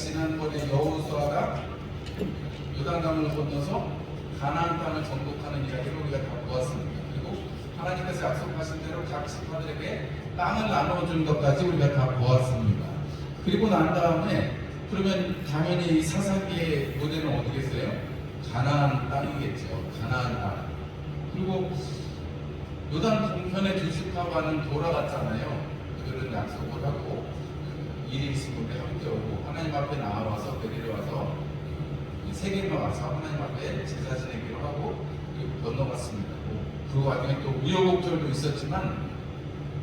지난번에 여호수아가 요단강을 건너서 가나안 땅을 정복하는 이야기를 우리가 다 보았습니다. 그리고 하나님께서 약속하신 대로 각 지파들에게 땅을 나눠준 것까지 우리가 다 보았습니다. 그리고 난 다음에 그러면 당연히 이 사사기의 무대는 어디겠어요? 가나안 땅이겠죠. 가나안 땅. 그리고 요단 동편의 두 지파가는 돌아갔잖아요. 그들은 약속을 하고 일이 있으면 함께 오고 하나님 앞에 나와서 데리러 와서 세계에 와서 하나님 앞에 제사 지내기로 하고 건너갔습니다. 그 와중에 또 우여곡절도 있었지만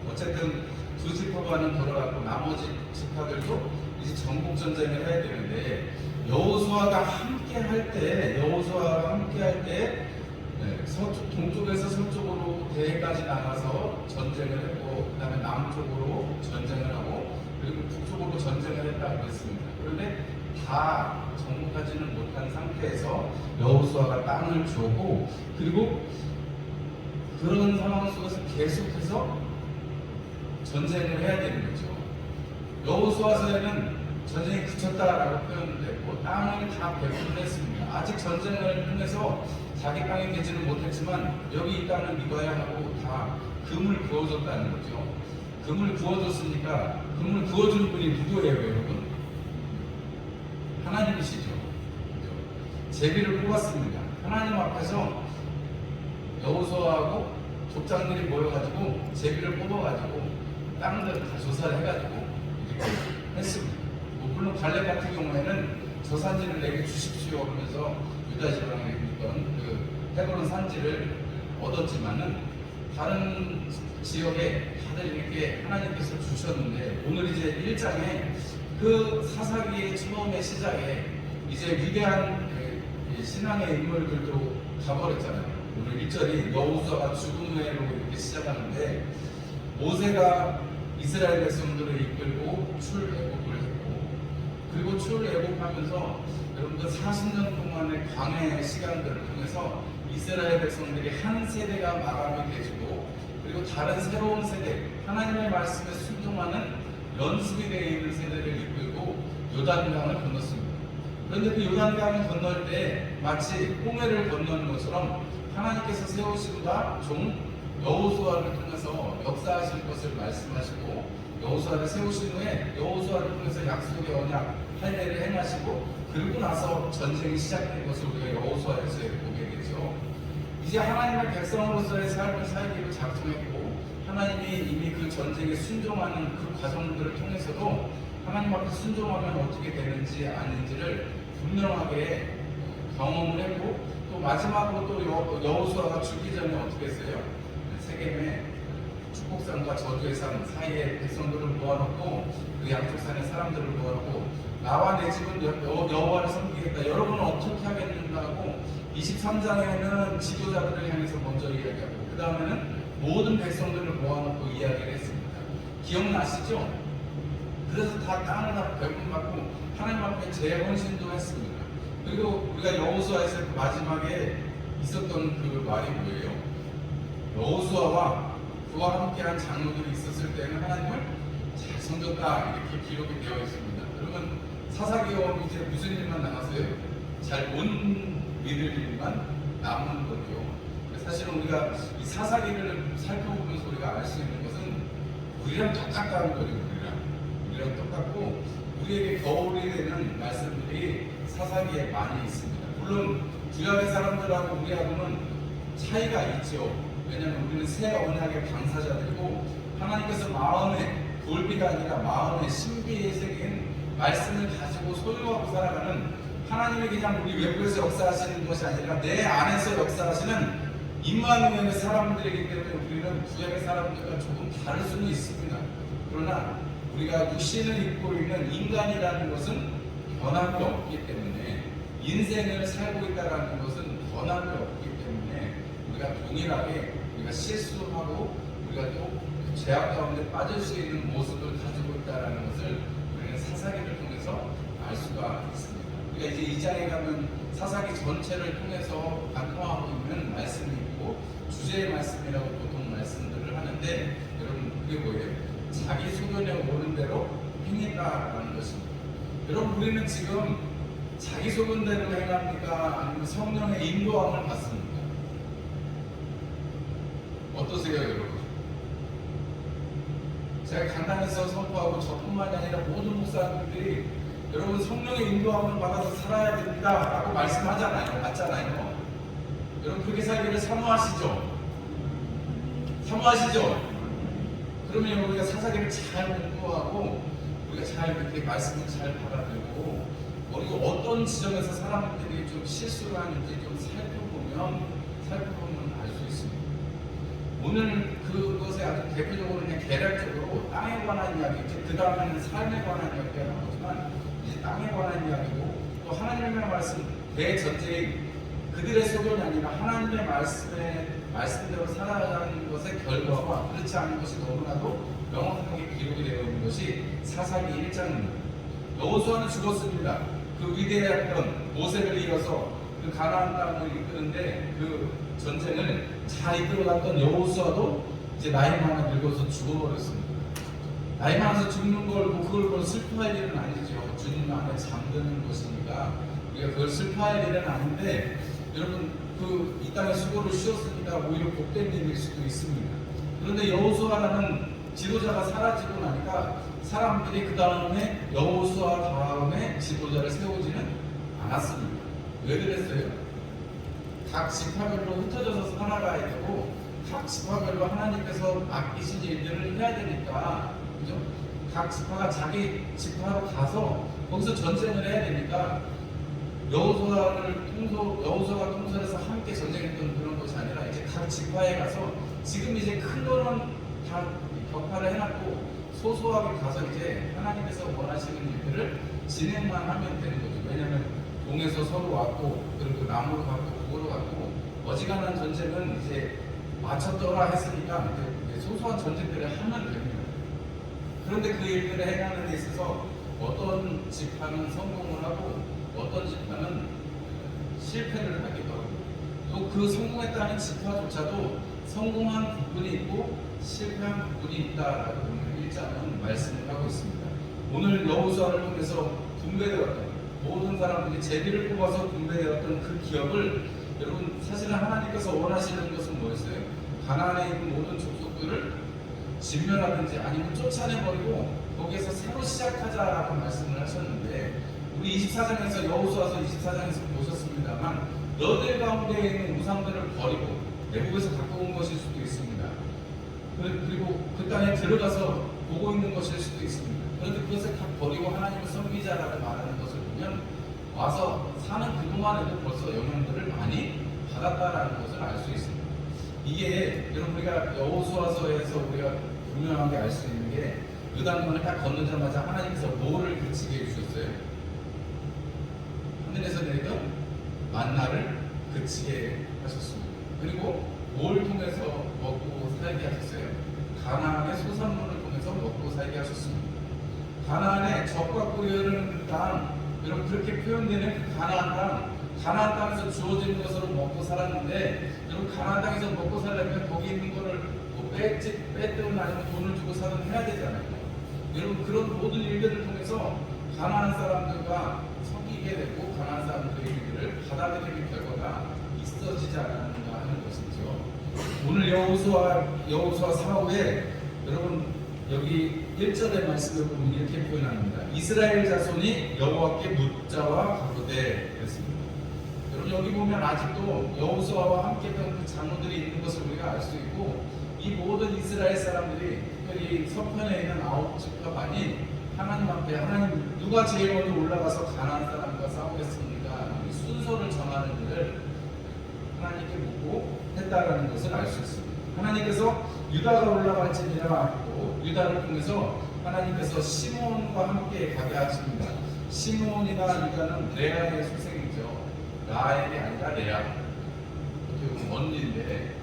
어쨌든 두 지파가는 돌아갔고 나머지 지파들도 이제 전국 전쟁을 해야 되는데 여호수아가 함께 할 때 여호수아가 함께 할때 네, 서쪽, 동쪽에서 서쪽으로 대해까지 나가서 전쟁을 했고 그 다음에 남쪽으로 전쟁을 하고 그리고 북쪽으로 전쟁을 했다고 했습니다. 그런데 다 정복하지는 못한 상태에서 여호수아가 땅을 주고 그리고 그런 상황 속에서 계속해서 전쟁을 해야 되는 거죠. 여호수아서에는 전쟁이 그쳤다라고 표현됐고 땅을 다 배분을 했습니다. 아직 전쟁을 통해서 자기 땅에 되지는 못했지만 여기 이 땅을 믿어야 하고 다 금을 부어줬다는 거죠. 금을 부어줬으니까 금을 부어주는 분이 누구예요, 여러분? 하나님이시죠. 제비를 뽑았습니다. 하나님 앞에서 여호수아하고 족장들이 모여가지고 제비를 뽑아가지고 땅들 다 조사를 해가지고 이렇게 했습니다. 뭐 물론 갈렙 같은 경우에는 저 산지를 내게 주십시오 하면서 유다 지방에 있던 그 헤브론 산지를 얻었지만은 다른 지역에 다들 이렇게 하나님께서 주셨는데 오늘 이제 1장에 그 사사기의 처음의 시작에 이제 위대한 그 신앙의 인물들도 가버렸잖아요. 오늘 1절이 여호수아가 죽은 후에로 이렇게 시작하는데 모세가 이스라엘 백성들을 이끌고 출애굽을 했고 그리고 출애굽하면서 여러분들 40년 동안의 광해 시간들을 통해서 이스라엘 백성들이 한 세대가 마감이 되지고 그리고 다른 새로운 세대 하나님의 말씀에 순종하는 연습이 되어 있는 세대를 이끌고 요단강을 건넜습니다. 그런데 그 요단강을 건널 때 마치 홍해를 건너는 것처럼 하나님께서 세우신 바종 여호수아를 통해서 역사하실 것을 말씀하시고 여호수아를 세우신 후에 여호수아를 통해서 약속의 언약 할례를 행하시고 그리고 나서 전쟁이 시작된 것을 우리가 여호수아에서 보게 되죠. 이제 하나님의 백성으로서의 삶을 살기로 작정했고 하나님이 이미 그 전쟁에 순종하는 그 과정들을 통해서도 하나님 앞에 순종하면 어떻게 되는지 아닌지를 분명하게 경험을 했고 또 마지막으로 또 여, 여호수아가 죽기 전에 어떻게 했어요? 세겜에 축복산과 저주의 산 사이에 백성들을 모아놓고 그 양쪽 산에 사람들을 모아놓고 나와 내 집은 여호와를 섬기겠다. 여러분은 어떻게 하겠는가고 23장에는 지도자들을 향해서 먼저 이야기하고 그 다음에는 모든 백성들을 모아놓고 이야기를 했습니다. 기억나시죠? 그래서 다 땅을 다 배분받고 하나님 앞에 재헌신도 했습니다. 그리고 우리가 여호수아에서 그 마지막에 있었던 그 말이 뭐예요? 여호수아와 그와 함께한 장로들이 있었을 때는 하나님을 잘 섬겼다 이렇게 기록이 되어 있습니다. 사사기원 이제 무슨 일만 남았어요? 잘 못 믿을 일만 남은 거죠. 사실은 우리가 이 사사기를 살펴보면서 우리가 알 수 있는 것은 우리랑 똑같다는 거예요. 우리랑 우리랑 똑같고 우리에게 거울이 되는 말씀들이 사사기에 많이 있습니다. 물론 구약의 사람들하고 우리하고는 차이가 있죠. 왜냐하면 우리는 새 언약의 당사자들이고 하나님께서 마음에 돌비가 아니라 마음의 신비의 세계인 말씀을 가지고 소유하고 살아가는 하나님이 그냥 우리 외부에서 역사하시는 것이 아니라 내 안에서 역사하시는 임마누엘의 사람들이기 때문에 우리는 구약의 사람들과 조금 다를 수는 있습니다. 그러나 우리가 육신을 입고 있는 인간이라는 것은 변함이 없기 때문에 인생을 살고 있다는 것은 변함이 없기 때문에 우리가 동일하게 우리가 실수하고 우리가 또 죄악 가운데 빠질 수 있는 모습을 가지고 있다는 것을 사사기를 통해서 알 수가 있습니다. 우리가 이제 이 장에 가면 사사기 전체를 통해서 관통하고 있는 말씀이 있고 주제의 말씀이라고 보통 말씀들을 하는데 여러분 그게 뭐예요? 자기 소견에 오는 대로 행했다라는 것입니다. 여러분 우리는 지금 자기 속은 대로 행합니까? 아니면 성령의 인도함을 받습니까? 어떠세요, 여러분? 제가 간단해서 선포하고 저뿐만이 아니라 모든 목사님들이 여러분 성령의 인도함을 받아서 살아야 됩니다 라고 말씀하잖아요, 맞잖아요. 여러분 그렇게 살기를 사모하시죠? 사모하시죠? 그러면 우리가 사사기를 잘 공부하고 우리가 잘 이렇게 말씀을 잘 받아들고 그리고 어떤 지점에서 사람들이 좀 실수를 하는지 좀 살펴보면 살펴보면. 오늘 그것에 아주 대표적으로 그냥 개략적으로 땅에 관한 이야기, 이제 그 다음에는 삶에 관한 이야기가 나오지만 이제 땅에 관한 이야기고 또 하나님의 말씀 대전제인 그들의 소견이 아니라 하나님의 말씀에 말씀대로 살아가는 것의 결과와 그렇지 않은 것이 너무나도 명확하게 기록이 되어 있는 것이 사사기 1장입니다. 여호수아는 죽었습니다. 그 위대했던 모세를 이어서 그 가나안 땅을 이끄는데 그 전쟁을 잘 이끌어갔던 여호수아도 이제 나이 많아 늙어서 죽어버렸습니다. 나이 많아서 죽는 걸 뭐 그걸 뭐 슬퍼할 일은 아니죠. 주님 안에 잠드는 것이니까 우리가 그걸 슬퍼할 일은 아닌데 여러분 그 이 땅에 수고를 쉬었으니까 오히려 복된 일일 수도 있습니다. 그런데 여호수아라는 지도자가 사라지고 나니까 사람들이 그 다음에 여호수아 다음에 지도자를 세우지는 않았습니다. 왜 그랬어요? 각 지파별로 흩어져서 살아가야 되고 각 지파별로 하나님께서 맡기신 일들을 해야 되니까 그죠? 각 지파가 자기 지파로 가서 거기서 전쟁을 해야 되니까 여호수아를 통솔 여호수아가 통솔해서 함께 전쟁했던 그런 것이 아니라 이제 각 지파에 가서 지금 이제 큰 거는 다 격파를 해놨고 소소하게 가서 이제 하나님께서 원하시는 일들을 진행만 하면 되는 거죠. 왜냐하면 동에서 서로 왔고 그리고 남으로 갔고 북으로 갔고 어지간한 전쟁은 이제 맞췄더라 했으니까 소소한 전쟁들을 하면 됩니다. 그런데 그 일들을 해가는 데 있어서 어떤 지파는 성공을 하고 어떤 지파는 실패를 하기도 하고 또 그 성공했다는 지파조차도 성공한 부분이 있고 실패한 부분이 있다라고 오늘 일장은 말씀을 하고 있습니다. 오늘 여호수아를 통해서 분배되었던 모든 사람들이 제비를 뽑아서 분배되었던 그 기업을 여러분 사실은 하나님께서 원하시는 것은 뭐였어요? 가나안에 있는 모든 족속들을 진멸하든지 아니면 쫓아내버리고 거기에서 새로 시작하자라고 말씀을 하셨는데 우리 24장에서 여호수아서 24장에서 보셨습니다만 너들 가운데 있는 우상들을 버리고 외국에서 갖고 온 것일 수도 있습니다. 그- 그리고 그 땅에 들어가서 보고 있는 것일 수도 있습니다. 그런데 그것을 다 버리고 하나님을 섬기자라고 말하는 것을 보면 와서 사는 그동안에도 벌써 영향들을 많이 받았다라는 것을 알 수 있습니다. 이게 여러분 우리가 여호수아서에서 우리가 분명하게 알 수 있는 게 요단강을 딱 건너자마자 하나님께서 뭐를 그치게 해주셨어요? 하늘에서 내리던 만나를 그치게 하셨습니다. 그리고 뭘 통해서 먹고 살게 하셨어요? 가나안의 소산물을 통해서 먹고 살게 하셨습니다. 가나안의 적과 그 땅, 여러분 그렇게 표현되는 그 가나안 땅, 가나안 땅에서 주어지는 것으로 먹고 살았는데, 여러분 가나안 땅에서 먹고 살려면 거기 있는 거를 뭐 뺏지, 뺏든 아니면 돈을 주고 사든 해야 되잖아요. 여러분 그런 모든 일들을 통해서 가나안 사람들과 섞이게 되고 가나안 사람들의 일들을 받아들이는 결과가 있어지지 않았는가 하는 것이죠. 오늘 여호수아 여호수아 사후에 여러분 여기 1절의 말씀을 보면 이렇게 표현합니다. 이스라엘 자손이 여호와께 묻자와 가로되 그랬습니다. 여러분 여기 보면 아직도 여호수아와 함께했던 그 장로들이 있는 것을 우리가 알 수 있고 이 모든 이스라엘 사람들이 특별히 서편에 있는 아홉 지파반이 하나님 앞에 하나님 누가 제일 먼저 올라가서 가나안 사람과 싸우겠습니까? 이 순서를 정하는 일을 하나님께 묻고 했다라는 것을 알 수 있습니다. 하나님께서 유다가 올라갈지니라 했고 유다를 통해서 하나님께서 시몬과 함께 가게 하십니다. 시몬이나 유다는 레아의 소생이죠. 라엘이 아니라 레아. 어떻게 언니인데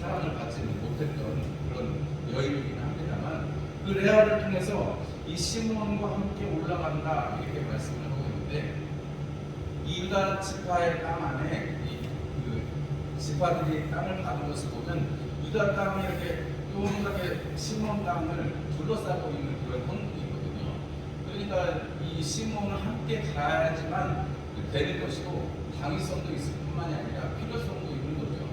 사랑을 받지 못했던 그런 여인이긴 합니다만 그 레아를 통해서 이 시몬과 함께 올라간다 이렇게 말씀을 하고 있는데 이 유다 지파의 땅 안에 이 그 지파들이 땅을 받은 것을 보면 유다 땅이 이렇게 시몬 땅을 둘러싸고 있는 그런 형국이거든요. 그러니까 이이 시몬은 함께 가야지만 되는 것이고 당위성도 있을 뿐만이 아니라 필요성도 있는 거죠.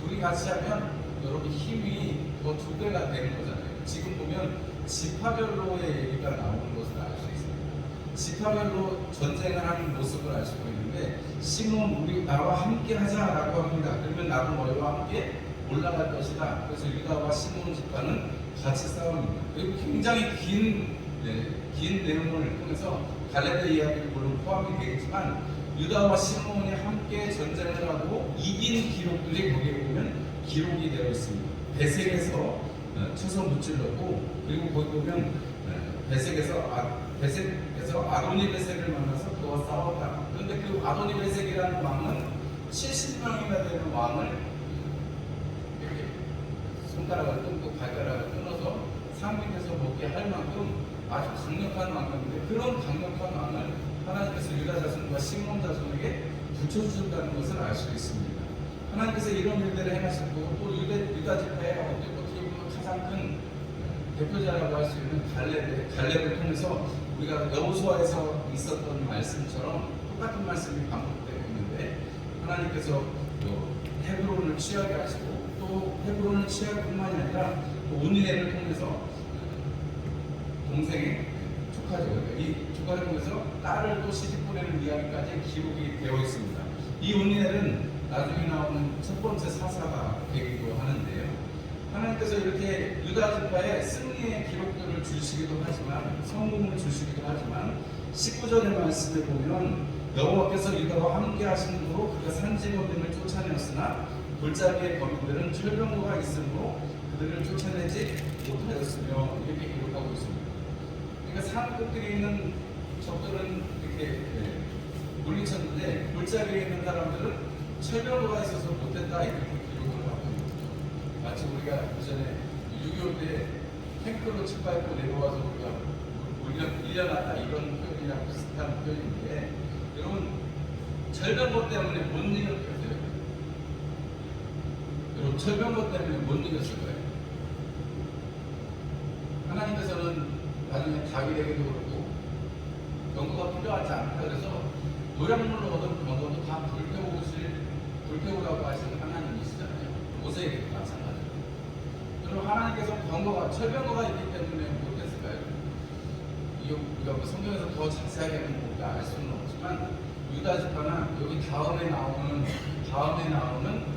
둘이 같이 하면 여러분 힘이 더 두 배가 되는 거잖아요. 지금 보면 지파별로의 얘기가 나오는 것을 알 수 있습니다. 지파별로 전쟁을 하는 모습을 알 수가 있는데 시몬 우리 나와 함께 하자라고 합니다. 그러면 나도 너희와 함께 올라갈 것이다. 그래서 유다와 시몬 지파는 같이 싸웁니다. 굉장히 긴, 네, 긴 내용을 통해서 갈렙의 이야기도 물론 포함이 되겠지만 유다와 시몬이 함께 전쟁을 하고 이긴 기록들이 거기에 보면 기록이 되어 있습니다. 배색에서 어, 쳐서 무찔렀고 그리고 거기 보면 어, 배색에서 아, 배색에서 아도니 배색을 만나서 그와 싸웠다. 그런데 그 아도니 배색이라는 왕은 70명이나 되는 왕을 손가락을 끊고 발가락을 끊어서 상민에서 먹게 할 만큼 아주 강력한 왕인데 그런 강력한 왕을 하나님께서 유다 자손과 시몬 자손에게 붙여주신다는 것을 알 수 있습니다. 하나님께서 이런 일들을 행하셨고 또 유다, 유다 지파의 어떻게 보면 가장 큰 대표자라고 할 수 있는 갈렙의 갈렙을 통해서 우리가 여호수아에서 있었던 말씀처럼 똑같은 말씀이 반복되고 있는데 하나님께서 또 헤브론을 취하게 하시고 또 헤브론을 취할 뿐만이 아니라 또 온니엘을 통해서 동생의 조카죠. 이 조카를 통해서 딸을 또 시집 보내는 이야기까지 기록이 되어 있습니다. 이 온니엘은 나중에 나오는 첫 번째 사사가 되기도 하는데요. 하나님께서 이렇게 유다 지파의 승리의 기록들을 주시기도 하지만 성공을 주시기도 하지만 19절의 말씀을 보면 여호와께서 유다와 함께 하심으로 그가 산지거민을 쫓아내었으나 골짜기의 거민들은 철병거가 있으므로 그들을 쫓아내지 못하였으며 이렇게 기록하고 있습니다. 그러니까 산 꼭대기에 있는 적들은 이렇게 네, 물리쳤는데 골짜기에 있는 사람들은 철병거가 있어서 못했다 이렇게 기록을 하고 거죠. 마치 우리가 예전에 6.25 때 탱크로 짓밟고 내려와서 우리가 우리가 밀려났다 이런 표현이랑 비슷한 표현인데 여러분 철병거 때문에 못 이겼 여러분 철병거 때문에 못 이겼을 거예요. 하나님께서는 나중에 다윗에게도 그렇고 병거가 필요하지 않다 그래서 노량물로 얻은 병거도 다 불태우실 불태우라고 하시는 하나님이시잖아요. 모세에게도 마찬가지로. 그럼 하나님께서 병거가 철병거가 있기 때문에 못했을까요? 우리가 뭐 성경에서 더 자세하게는 우리가 알 수는 없지만 유다 지파나 여기 다음에 나오는 다음에 나오는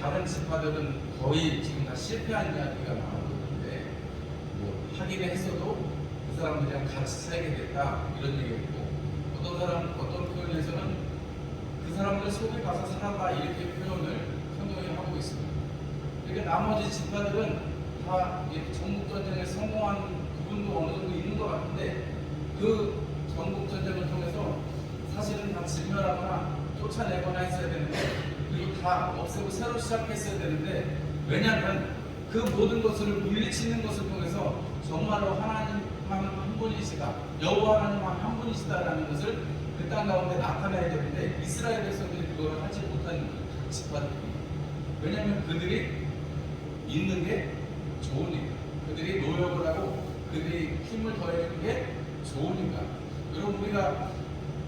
다른 지파들은 거의 지금 다 실패한 이야기가 나오고 있는데 뭐 하기는 했어도 그 사람들이랑 같이 살게 됐다 이런 얘기했고 어떤 사람 어떤 표현에서는 그 사람들 속에 가서 살아봐 이렇게 표현을 성경이 하고 있습니다. 그러니까 나머지 지파들은 다 전국 전쟁에 성공한 부분도 어느 정도 있는 것 같은데 그 전국 전쟁을 통해서 사실은 다 진멸하거나 쫓아내거나 했어야 되는데 그리고 다 없애고 새로 시작했어야 되는데 왜냐하면 그 모든 것을 물리치는 것을 통해서 정말로 하나님만 한 분이시다 여호와 하나님만 한 분이시다라는 것을 그 땅 가운데 나타내야 되는데 이스라엘 백성들이 그걸 하지 각 지파들이 왜냐하면 그들이 있는 게 좋으니까. 그들이 노력을 하고 그들이 힘을 더해주는 게 좋으니까. 여러분 우리가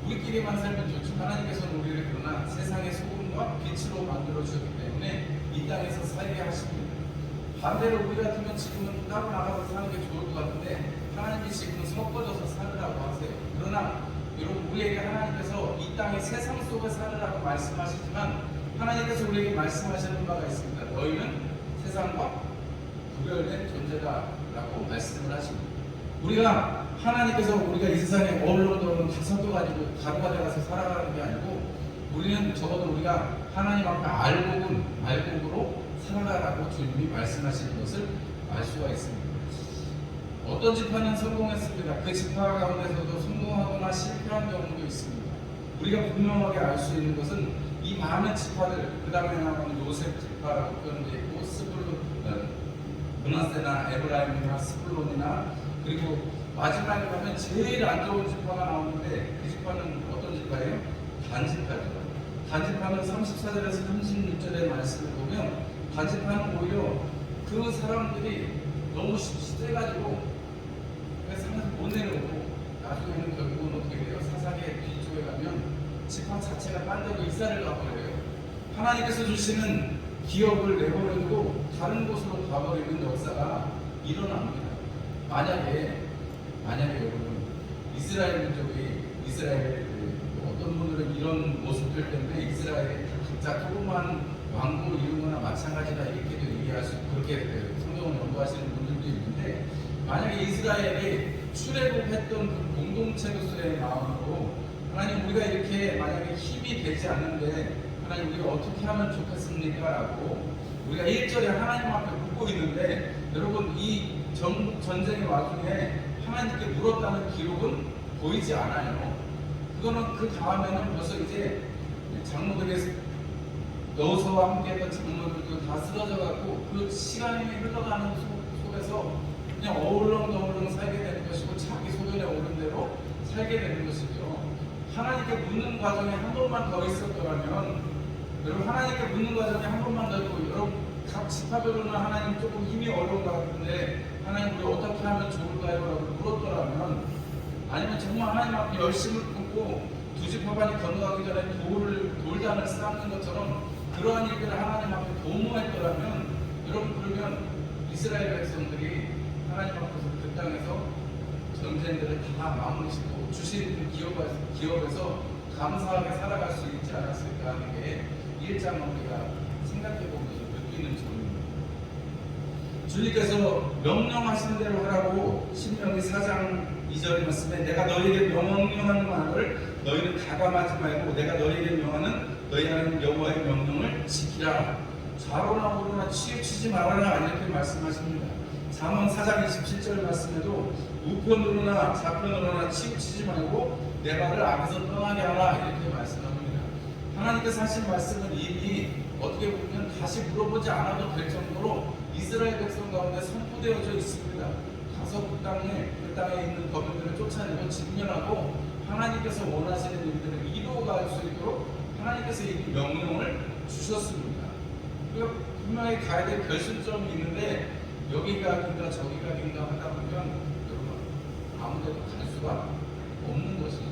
우리끼리만 살면 좋죠 하나님께서는 우리를 그러나 세상의 소금과 빛으로 만들어 주셨기 때문에 이 땅에서 살게 하십니다. 반대로 우리 같으면 지금은 따로 나가서 사는 게 좋을 것 같은데 하나님이 지금은 섞어져서 살으라고 하세요. 그러나 여러분 우리에게 하나님께서 이 땅의 세상 속에 살으라고 말씀하시지만 하나님께서 우리에게 말씀하시는 바가 있습니다. 너희는 세상과 구별된 존재다라고 말씀을 하십니다. 우리가 하나님께서 우리가 이 세상에 어울러도는 다 섞여가지고 가루가 되어서 살아가는 게 아니고 우리는 적어도 우리가 하나님 앞에 알곡은 알곡으로 살아가라고 주님이 말씀하시는 것을 알 수가 있습니다. 어떤 지파는 성공했습니다. 그 지파 가운데서도 성공하거나 실패한 경우도 있습니다. 우리가 분명하게 알 수 있는 것은 이 많은 지파들, 그 다음에 나오는 요셉 지파라고 표현되어 있고 스불론, 어, 문하세나 에브라임이나 스불론이나 그리고 마지막에 가면 제일 안 좋은 지파가 나오는데 그 지파는 어떤 지파예요? 단지파죠. 단지파는 34절에서 36절의 말씀을 보면 단지파는 오히려 그 사람들이 너무 그래서 하나님 못 내려오고 나중에는 결국은 어떻게 지파 자체가 딴 데로 이사를 가버려요. 하나님께서 주시는 기업을 내버려두고 다른 곳으로 가버리는 역사가 일어납니다. 만약에 만약에 여러분 이스라엘 민족이 이스라엘 그 어떤 분들은 이런 모습들 때문에 이스라엘이 각자 조그만 왕국 이룬 거나 마찬가지다 이렇게도 얘기할 수 그렇게 그 성경을 연구하시는 분들도 있는데 만약에 이스라엘이 출애굽했던 그 공동체로서의 마음으로 하나님 우리가 이렇게 만약에 힘이 되지 않는데 하나님 우리가 어떻게 하면 좋겠습니까? 라고 우리가 일절에 하나님 앞에 묻고 있는데 여러분 이 전국 전쟁의 와중에 하나님께 물었다는 기록은 보이지 않아요. 그거는 그 다음에는 벌써 이제 장로들의 여호수아와 함께했던 장로들도 다 쓰러져 갖고 그 시간이 흘러가는 속- 속에서 그냥 어울렁어울렁 살게 되는 것이고 자기 소견에 오른 대로 살게 되는 것이죠. 하나님께 묻는 과정에 한 번만 더 있었더라면 여러분 하나님께 묻는 과정에 한 번만 더 있고 여러분 각 지파별로는 하나님 조금 힘이 어려운 것 같은데 하나님 우리 어떻게 하면 좋을까요? 라고 물었더라면 아니면 정말 하나님 앞에 열심을 품고 두 지파반이 건너가기 전에 돌을 돌단을 쌓는 것처럼 그러한 일들을 하나님 앞에 도모했더라면 여러분 그러면 이스라엘 백성들이 하나님 앞에서 그 땅에서 전쟁들을 다 마무리시고 주신 그 기업에서, 기업에서 감사하게 살아갈 수 있지 않았을까 하는 게 1장 우리가 생각해 보면서 느끼는 점입니다. 주님께서 명령하신 대로 하라고 신명기 4장 2절 말씀에 내가 너희에게 명령하는 말을 너희는 가감하지 말고 내가 너희에게 명하는 너희 하나님 여호와의 명령을 지키라 좌로나 우로나 치우치지 말아라 이렇게 말씀하십니다. 잠언 4장 27절 말씀에도 우편으로나 좌편으로나 치우치지 말고 내 발을 악에서 떠나게 하라 이렇게 말씀합니다. 하나님께서 하신 말씀은 이미 어떻게 보면 다시 물어보지 않아도 될 정도로 이스라엘 백성 가운데 선포되어져 있습니다. 그 땅에 그 땅에 있는 거민들을 쫓아내고 직면하고 하나님께서 원하시는 일들을 이루어갈 수 있도록 하나님께서 이 명령을 주셨습니다. 그리고 분명히 가야 될 결심점이 있는데 여기가 긴가 저기가 긴가 하다 보면 여러분 아무데도 갈 수가 없는 것이죠.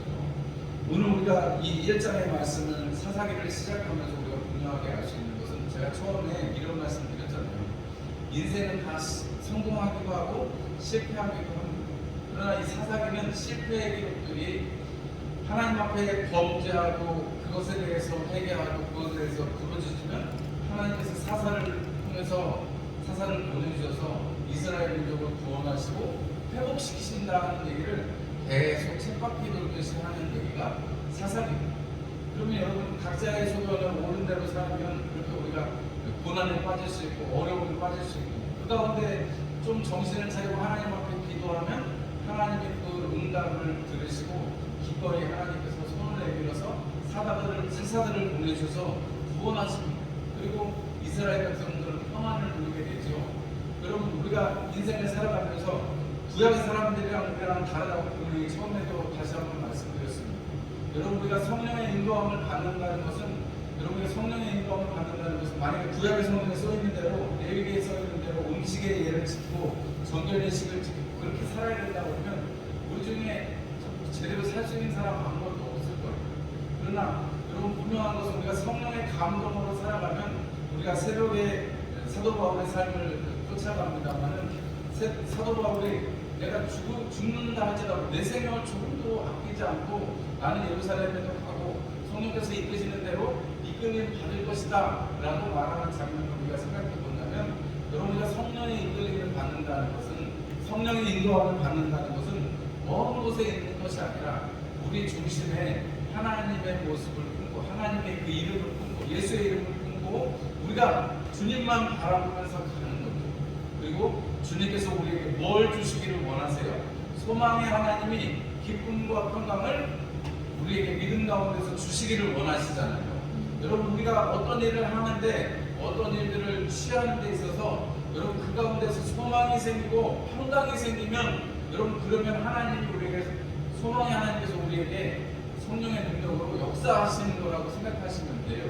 오늘 우리가 이 1장의 말씀을 사사기를 시작하면서 우리가 분명하게 알 수 있는 것은 제가 처음에 이런 말씀 드렸잖아요. 인생은 다 시- 성공하기도 하고 실패하기도 합니다. 그러나 이 사사기는 실패의 기록들이 하나님 앞에 범죄하고 그것에 대해서 회개하고 그것에 대해서 부러지면 하나님께서 사사를 통해서 사사를 보내주셔서 이스라엘 민족을 구원하시고 회복시키신다는 얘기를 계속 쳇바퀴 돌듯이 하는 얘기가 사사기입니다. 그러면 여러분 각자의 소견을 옳은 대로 살면 그렇게 우리가 고난에 빠질 수 있고 어려움에 빠질 수 있고 그 가운데 좀 정신을 차리고 하나님 앞에 기도하면 하나님의 그 응답을 들으시고 기꺼이 하나님께서 손을 내밀어서 사다들을 사사들을 보내주셔서 구원하십니다. 그리고 이스라엘 백성들은 평안을 누리게 되죠. 여러분 우리가 인생을 살아가면서 구약의 사람들이랑 우리랑 다르다고 분명히 처음에도 다시 한번 말씀드렸습니다. 여러분 우리가 성령의 인도함을 받는다는 것은 여러분 우리가 성 만약에 구약의 성경에 써 있는 대로 레위기에 써 있는 대로 음식의 예를 지키고 정결례식을 지키고 그렇게 살아야 된다고 하면 우리 중에 제대로 살 수 있는 사람 아무것도 없을 거예요. 그러나 여러분 분명한 것은 우리가 성령의 감동으로 살아가면 우리가 새벽에 사도 바울의 삶을 쫓아갑니다만은 세- 사도 바울이 내가 죽, 죽는다 할지라도 내 생명을 조금도 아끼지 않고 나는 예루살렘에도 가고 성령께서 이끄시는 대로 이끌림 받을 것이다 라고 말하는 장면을 우리가 생각해 본다면 여러분 우리가 성령의 이끌림을 받는다는 것은 성령의 인도함을 받는다는 것은 먼 곳에 있는 것이 아니라 우리 중심에 하나님의 모습을 품고 하나님의 그 이름을 품고 예수의 이름을 품고 우리가 주님만 바라보면서 가는 거죠. 그리고 주님께서 우리에게 뭘 주시기를 원하세요? 소망의 하나님이 기쁨과 평강을 우리에게 믿음 가운데서 주시기를 원하시잖아요. 여러분 우리가 어떤 일을 하는데 어떤 일들을 취하는 데 있어서 여러분 그 가운데서 소망이 생기고 평강이 생기면 여러분 그러면 하나님이 우리에게 소망의 하나님께서 우리에게 성령의 능력으로 역사하시는 거라고 생각하시면 돼요.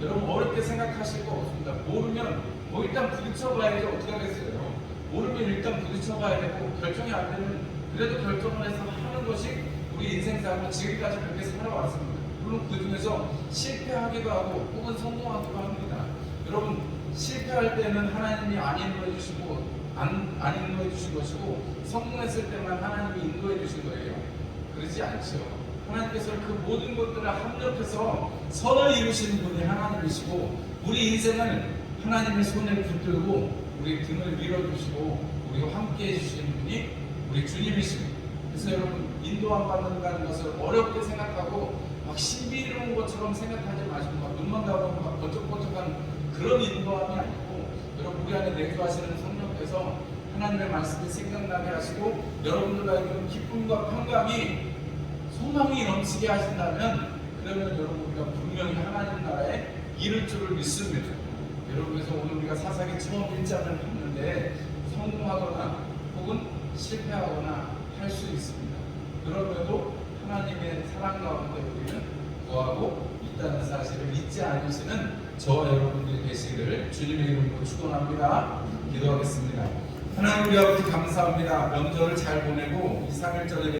여러분 어렵게 생각하실 거 없습니다. 모르면 뭐 일단 부딪혀봐야지 어떻게 하겠어요. 모르면 일단 부딪혀봐야 되고 결정이 안 되면 그래도 결정을 해서 하는 것이 우리 인생 삶을 지금까지 그렇게 살아왔습니다. 물론 그 중에서 실패하기도 하고 혹은 성공하기도 합니다. 여러분 실패할 때는 하나님이 안 인도해 주시고 안, 안 인도해 주신 것이고 성공했을 때만 하나님이 인도해 주신 거예요. 그러지 않죠. 하나님께서 그 모든 것들을 합력해서 선을 이루시는 분이 하나님이시고 우리 인생을 하나님의 손에 붙들고 우리 등을 밀어주시고 우리와 함께 해주시는 분이 우리 주님이십니다. 그래서 여러분 인도함 받는다는 것을 어렵게 생각하고 막 신비로운 것처럼 생각하지 마시고 막 눈만 감고 막 번쩍번쩍한 그런 인도함이 아니고 여러분 우리 안에 내주하시는 성령께서 하나님의 말씀이 생각나게 하시고 여러분들과 이런 기쁨과 평강이 소망이 넘치게 하신다면 그러면 여러분 우리가 분명히 하나님 나라에 이를 줄을 믿습니다. 여러분 그래서 오늘 우리가 사사기 처음 1장을 봤는데 성공하거나 혹은 실패하거나 할 수 있습니다. 그럼에도 하나님의 사랑 가운데 우리는 구하고 있다는 사실을 잊지 않으시는 저와 여러분들이 되시기를 주님의 이름으로 축원합니다. 기도하겠습니다. 하나님 우리 아버지 감사합니다. 명절을 잘 보내고 이 3일절에